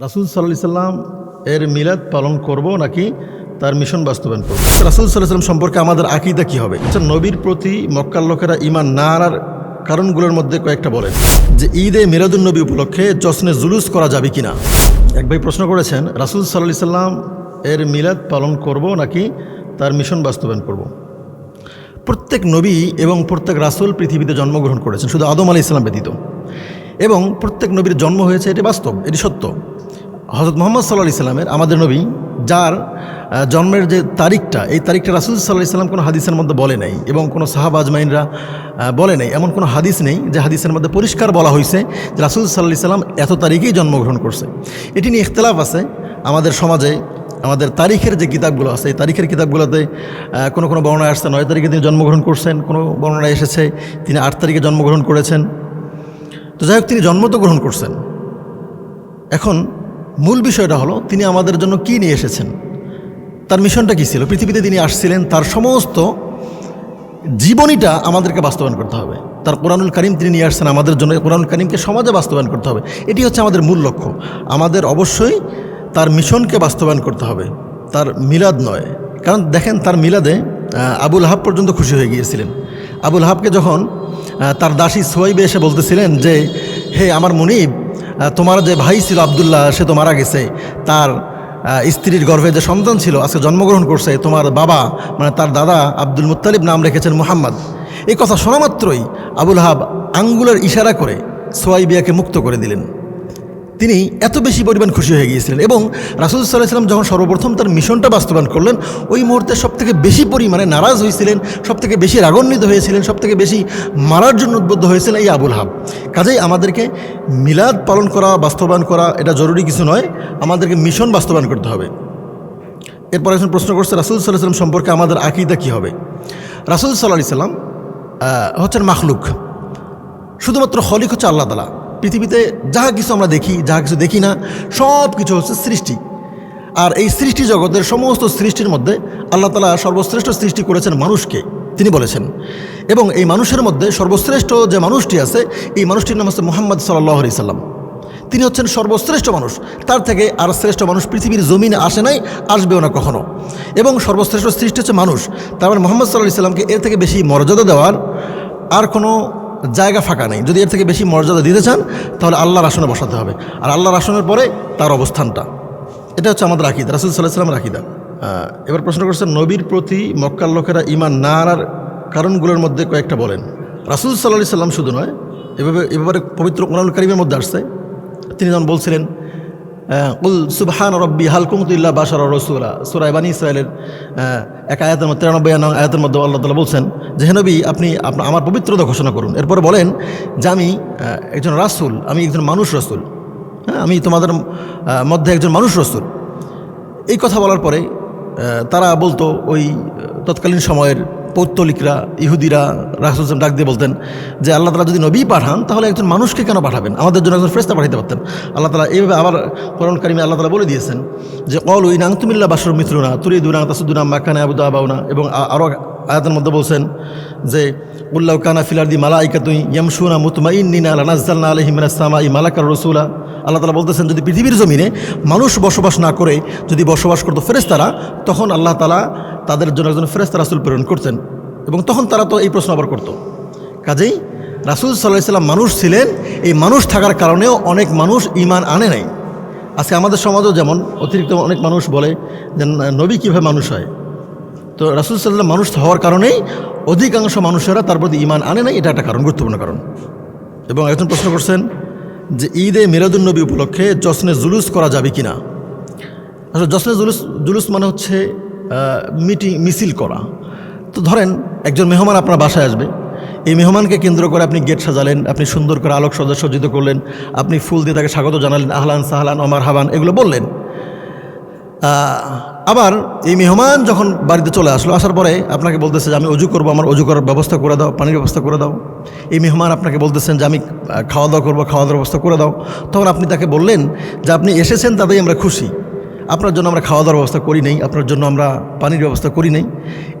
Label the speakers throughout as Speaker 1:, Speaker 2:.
Speaker 1: রাসুল সাল্লাহ সাল্লাম এর মিলাদ পালন করব নাকি তার মিশন বাস্তবায়ন করব? রাসুল সাল্লাহ সাল্লাম সম্পর্কে আমাদের আকিদা কি হবে? আচ্ছা নবীর প্রতি মক্কার লোকেরা ইমান না আনার কারণগুলোর মধ্যে কয়েকটা বলেন। যে ঈদে মিরাদুল নবী উপলক্ষে জশ্নে জুলুস করা যাবে কিনা? এক ভাই প্রশ্ন করেছেন, রাসুল সাল্লাহ সাল্লাম এর মিলাদ পালন করব নাকি তার মিশন বাস্তবায়ন করব? প্রত্যেক নবী এবং প্রত্যেক রাসুল পৃথিবীতে জন্মগ্রহণ করেছেন, শুধু আদম আলি ইসলাম ব্যতীত। এবং প্রত্যেক নবীর জন্ম হয়েছে, এটি বাস্তব, এটি সত্য। হজরত মোহাম্মদ সাল্লাহ ইসলামের আমাদের নবী, যার জন্মের যে তারিখটা, এই তারিখটা রাসুল সাল্লাহ ইসলাম কোনো হাদিসের মধ্যে বলে নাই এবং কোনো সাহাব আজমাইনরা বলে নাই। এমন কোনো হাদিস নেই যে হাদিসের মধ্যে পরিষ্কার বলা হয়েছে যে রাসুল সাল্লাহ ইসলাম এত তারিখেই জন্মগ্রহণ করছে। এটি নিয়ে ইখতলাফ আছে আমাদের সমাজে, আমাদের তারিখের যে কিতাবগুলো আছে, এই তারিখের কিতাবগুলোতে কোনো কোনো বর্ণনা আসছে নয় তারিখে তিনি জন্মগ্রহণ করছেন, কোনো বর্ণনা এসেছে তিনি আট তারিখে জন্মগ্রহণ করেছেন। তো যাই হোক, তিনি জন্ম তো গ্রহণ করছেন। এখন মূল বিষয়টা হলো, তিনি আমাদের জন্য কি নিয়ে এসেছেন? তার মিশনটা কী ছিল? পৃথিবীতে তিনি আসছিলেন, তার সমস্ত জীবনীটা আমাদেরকে বাস্তবায়ন করতে হবে। তার কোরআনুল করিম তিনি নিয়ে আসছেন, আমাদের জন্য কোরআনুল করিমকে সমাজে বাস্তবায়ন করতে হবে। এটি হচ্ছে আমাদের মূল লক্ষ্য। আমাদের অবশ্যই তার মিশনকে বাস্তবায়ন করতে হবে। তার মিলাদ নয়। কারণ দেখেন, তার মিলাদে আবুল হাব পর্যন্ত খুশি হয়ে গিয়েছিলেন। আবুল হাবকে যখন তার দাসী সোয়াইবে এসে বলতেছিলেন যে, হে আমার মনিব তোমার যে ভাই ছিল আবদুল্লাহ, সে তো মারা গেছে। তার স্ত্রীর গর্ভে যে সন্তান ছিল, আজকে জন্মগ্রহণ করছে, তোমার বাবা মানে তার দাদা আব্দুল মুতালিব নাম রেখেছেন মুহাম্মদ। এই কথা শোনামাত্রই আবুল হাব আঙ্গুলের ইশারা করে সোয়াইবিয়াকে মুক্ত করে দিলেন। তিনি এত বেশি পরিমাণ খুশি হয়ে গিয়েছিলেন এবং রাসুল সাল্লাহ সাল্লাম যখন সর্বপ্রথম তার মিশনটা বাস্তবায়ন করলেন, ওই মুহূর্তে সবথেকে বেশি পরিমাণে নারাজ হয়েছিলেন, সবথেকে বেশি রাগান্বিত হয়েছিলেন, সবথেকে বেশি মারার জন্য উদ্বুদ্ধ হয়েছিলেন এই আবুল হাব। কাজেই আমাদেরকে মিলাদ পালন করা, বাস্তবায়ন করা, এটা জরুরি কিছু নয়, আমাদেরকে মিশন বাস্তবায়ন করতে হবে। এরপর একজন প্রশ্ন করছে, রাসুল সাল্লাহ সাল্লাম সম্পর্কে আমাদের আকিদা কী হবে? রাসুল সাল্লাহ সাল্লাম হচ্ছেন মাখলুক, শুধুমাত্র হলিক হচ্ছে আল্লাহ তালা পৃথিবীতে যা কিছু আমরা দেখি যা কিছু দেখি না সব কিছু হচ্ছে সৃষ্টি। আর এই সৃষ্টি জগতের সমস্ত সৃষ্টির মধ্যে আল্লাহ তালা সর্বশ্রেষ্ঠ সৃষ্টি করেছেন মানুষকে, তিনি বলেছেন। এবং এই মানুষের মধ্যে সর্বশ্রেষ্ঠ যে মানুষটি আছে, এই মানুষটির নাম হচ্ছে মোহাম্মদ সাল্লাহ আলি সাল্লাম। তিনি হচ্ছেন সর্বশ্রেষ্ঠ মানুষ, তার থেকে আর শ্রেষ্ঠ মানুষ পৃথিবীর জমিনে আসে নাই, আসবেও না কখনো। এবং সর্বশ্রেষ্ঠ সৃষ্টি হচ্ছে মানুষ, তার মানে মোহাম্মদ সাল্লাহ ইসলামকে এর থেকে বেশি মর্যাদা দেওয়ার আর কোনো জায়গা ফাঁকা নেই। যদি এর থেকে বেশি মর্যাদা দিতে চান, তাহলে আল্লাহর আসনে বসাতে হবে। আর আল্লাহর আসনের পরে তার অবস্থানটা। এটা হচ্ছে আমাদের আকিদা, রাসুল সাল্লাহ সাল্লামের এবার প্রশ্ন করছেন নবীর প্রতি মক্কার লোকেরা ইমান না আনার কারণগুলোর মধ্যে কয়েকটা বলেন। রাসুল সাল্লাহ সাল্লাম শুধু নয়, এভাবে এভাবে পবিত্র কোরআন কারিমের মধ্যে আসছে। তিনি যখন বলছিলেন উল সুবহান রব্বি হালকুমতুল্লাহ বাসার রসুলা। সুরাই বানী ইসরায়েলের এক আয়াতের মধ্যে, তিরানব্বই আয়াতের মধ্যে আল্লাহ তালা বলছেন, যে হে নবী, আপনি আমার পবিত্রতা ঘোষণা করুন। এরপর বলেন যে আমি একজন রাসুল, আমি একজন মানুষ রসুল। হ্যাঁ আমি তোমাদের মধ্যে একজন মানুষ রসুল। এই কথা বলার পরে তারা বলতো, ওই তৎকালীন সময়ের পৌত্তলিকরা, ইহুদিরা রাসুলসাম ডাক দিয়ে বলতেন যে আল্লাহ তালা যদি নবী পাঠান, তাহলে একজন মানুষকে কেন পাঠাবেন? আমাদের জন্য একজন ফ্রেস্তা পাঠাতে পারতেন। আল্লাহ তালা এইভাবে আবার করণ কারিমে আল্লাহ তালা বলে দিয়েছেন যে অল উই নাং তুমিল্লা বাসর মিত্রুনা তুরি দুনা তাসুদুনা, মাকানে আবুদা আবাউনা এবং আরও আয়াতের মধ্যে বলছেন যে উল্লাহ কানা ফিলারদি মালা ইকাতুই ইয়ামসুনা মুতমাইন নিনা লানাজ্জালনা আলহিমিনা সামা ই মালাকার রসুলা। আল্লাহ তালা বলতেছেন, যদি পৃথিবীর জমিনে মানুষ বসবাস না করে, যদি বসবাস করতো ফেরেস্তারা তখন আল্লাহ তালা তাদের জন্য একজন ফেরেস্তা রাসুল প্রেরণ করতেন এবং তখন তারা তো এই প্রশ্ন আবার করতো। কাজেই রাসুল সাল্লাহ সাল্লাম মানুষ ছিলেন, এই মানুষ থাকার কারণেও অনেক মানুষ ইমান আনে নাই। আজকে আমাদের সমাজও যেমন অতিরিক্ত অনেক মানুষ বলে যে, নবী কীভাবে মানুষ হয়? তো রাসুল সাল্লাম মানুষ হওয়ার কারণেই অধিকাংশ মানুষেরা তার প্রতি ইমান আনে না এটা একটা কারণ, গুরুত্বপূর্ণ কারণ। এবং একজন প্রশ্ন করছেন যে ঈদে মিরাদুল নবী উপলক্ষে জশ্নে জুলুস করা যাবে কি না আসলে জশ্নে জুলুস জুলুস মানে হচ্ছে মিটিং, মিছিল করা। তো ধরেন একজন মেহমান আপনার বাসায় আসবে। এই মেহমানকে কেন্দ্র করে আপনি গেট সাজালেন, আপনি সুন্দর করে আলোক সজ্জা সজ্জিত করলেন, আপনি ফুল দিয়ে তাকে স্বাগত জানালেন, আহলান সাহলান অমার হাবান এগুলো বললেন। আবার এই মেহমান যখন বাড়িতে চলে আসলো, আসার পরে আপনাকে বলতেছে যে আমি অজু করব, আমার অজু করার ব্যবস্থা করে দাও, পানির ব্যবস্থা করে দাও। এই মেহমান আপনাকে বলতেছেন যে আমি খাওয়া দাওয়া করব খাওয়া দাওয়ার ব্যবস্থা করে দাও। তখন আপনি তাকে বললেন যে আপনি এসেছেন তাতেই আমরা খুশি। আপনার জন্য আমরা খাওয়া দাওয়ার ব্যবস্থা করি নেই, আপনার জন্য আমরা পানির ব্যবস্থা করি নেই।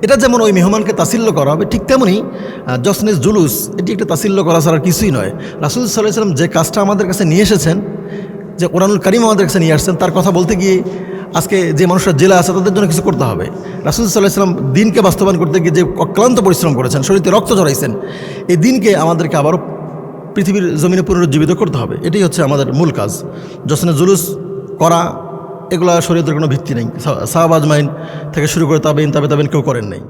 Speaker 1: এটা যেমন ওই মেহমানকে তাসিল্য করা হবে, ঠিক তেমনই জসনেস জুলুস, এটি একটা তাসিল্য করা ছাড়া কিছুই নয়। রাসুল সাল্লাহ সাল্লাম যে কাজটা আমাদের কাছে নিয়ে এসেছেন, যে কোরআনুল করিম আমাদের কাছে নিয়ে আসছেন, তার কথা বলতে গিয়ে আজকে যে মানুষরা জেলা আছে, তাদের জন্য কিছু করতে হবে। রাসুল সাল্লাহ দিনকে বাস্তবায়ন করতে গিয়ে যে অক্লান্ত পরিশ্রম করেছেন, শরীরে রক্ত ঝরাইছেন, এই দিনকে আমাদেরকে আবারও পৃথিবীর জমিনে পুনরুজ্জীবিত করতে হবে। এটাই হচ্ছে আমাদের মূল কাজ। যশনে জুলুস করা, এগুলো শরীয়তের কোনো ভিত্তি নেই। সাহাবাজ মাইন থেকে শুরু করে তাবেন তাবে তাবেন কেউ করেন নাই।